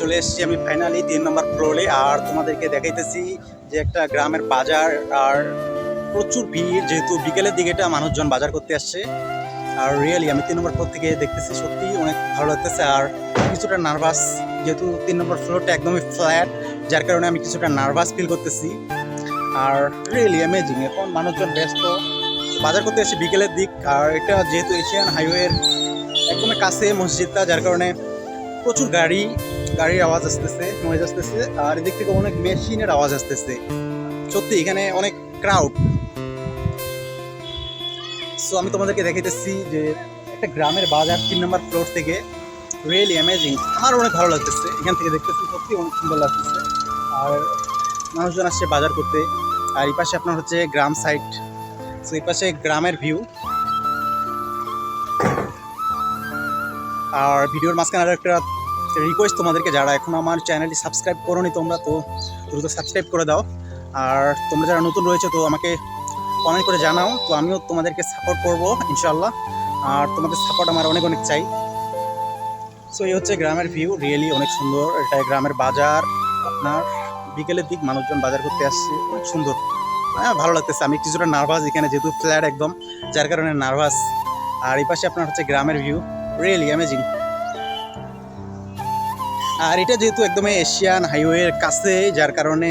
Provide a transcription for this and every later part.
চলে এসেছি আমি ফাইনালি তিন নম্বর ফ্লোরে আর তোমাদেরকে দেখাইতেছি যে একটা গ্রামের বাজার, আর প্রচুর ভিড়, যেহেতু বিকেলের দিকে এটা মানুষজন বাজার করতে আসছে। আর রিয়েলি আমি তিন নম্বর ফ্লোর থেকে দেখতেছি সত্যি অনেক ভালো লাগতেছে। আর কিছুটা নার্ভাস যেহেতু তিন নম্বর ফ্লোরটা একদমই ফ্ল্যাট যার কারণে আমি কিছুটা নার্ভাস ফিল করতেছি। আর রিয়েলি অ্যামেজিং এখন মানুষজন ব্যস্ত। বাজার করতে এসেছি বিকেলের দিক, আর এটা যেহেতু এশিয়ান হাইওয়ের একদমই কাছে মসজিদটা, যার কারণে প্রচুর গাড়ি, গাড়ির আওয়াজ আসতেছে নয়েজ আসতেছে, আর এদিক থেকে অনেক মেশিনের আওয়াজ আসতেছে। সত্যি, এখানে অনেক ক্রাউড সো আমি তোমাদেরকে দেখাইতেছি যে একটা গ্রামের বাজার তিন নম্বর ফ্লোর থেকে রিয়েলি অ্যামেজিং আমার অনেক ভালো লাগতেছে। এখান থেকে দেখতেছি সত্যি অনেক সুন্দর লাগতেছে। আর মানুষজন আসছে বাজার করতে, আর এই পাশে আপনার হচ্ছে গ্রাম সাইড সো এই পাশে গ্রামের ভিউ আর ভিডিওর মাঝখানে আরও একটা রিকোয়েস্ট তোমাদেরকে, যারা এখন আমার চ্যানেলটি সাবস্ক্রাইব করোনি তোমরা, তো দ্রুত সাবস্ক্রাইব করে দাও। আর তোমরা যারা নতুন রয়েছে, তো আমাকে কমেন্ট করে জানাও। তো আমিও তোমাদেরকে সাপোর্ট করব ইনশাল্লাহ আর তোমাদের সাপোর্ট আমার অনেক অনেক চাই। সো এই হচ্ছে গ্রামের ভিউ রিয়েলি অনেক সুন্দর। এটা গ্রামের বাজার, আপনার বিকেলের দিক, মানুষজন বাজার করতে আসছে। অনেক সুন্দর। হ্যাঁ ভালো লাগতেছে। আমি কিছুটা নার্ভাস এখানে, যেহেতু ফ্ল্যাট একদম, যার কারণে নার্ভাস আর এই পাশে আপনার হচ্ছে গ্রামের ভিউ রিয়েলি অ্যামেজিং আর এটা যেহেতু একদমই এশিয়ান হাইওয়ের কাছে, যার কারণে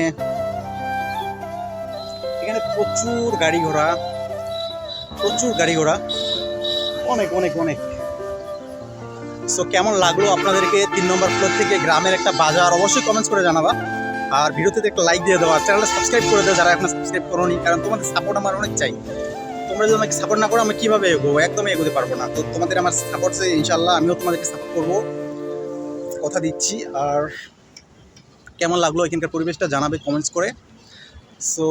এখানে প্রচুর গাড়ি ঘোড়া, প্রচুর গাড়ি ঘোড়া, অনেক অনেক অনেক। সো কেমন লাগল আপনাদেরকে তিন নম্বর ফ্লোর থেকে গ্রামের একটা বাজার? অবশ্যই কমেন্টস করে জানাবা। আর ভিডিওতে একটা লাইক দিয়ে দেওয়া। চ্যানেলটা সাবস্ক্রাইব করে দেওয়া যারা এখন সাবস্ক্রাইব করোনি, কারণ তোমাদের সাপোর্ট আমার অনেক চাই। তোমরা যদি আমাকে সাপোর্ট না করো, আমি কীভাবে এগোবো? একদমই এগোতে পারব না। তো তোমাদের আমার সাপোর্ট চাই ইনশাল্লাহ আমিও তোমাদেরকে সাপোর্ট করব। কথা দিচ্ছি আর কেমন লাগল এখানকার পরিবেশটা জানাবে কমেন্টস করে। সো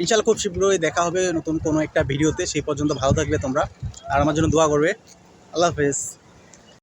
ইনশাল্লাহ খুব শীঘ্রই দেখা হবে নতুন কোনো একটা ভিডিওতে সেই পর্যন্ত ভালো থাকবে তোমরা। আর আমার জন্য দোয়া করবে। আল্লাহ হাফেজ।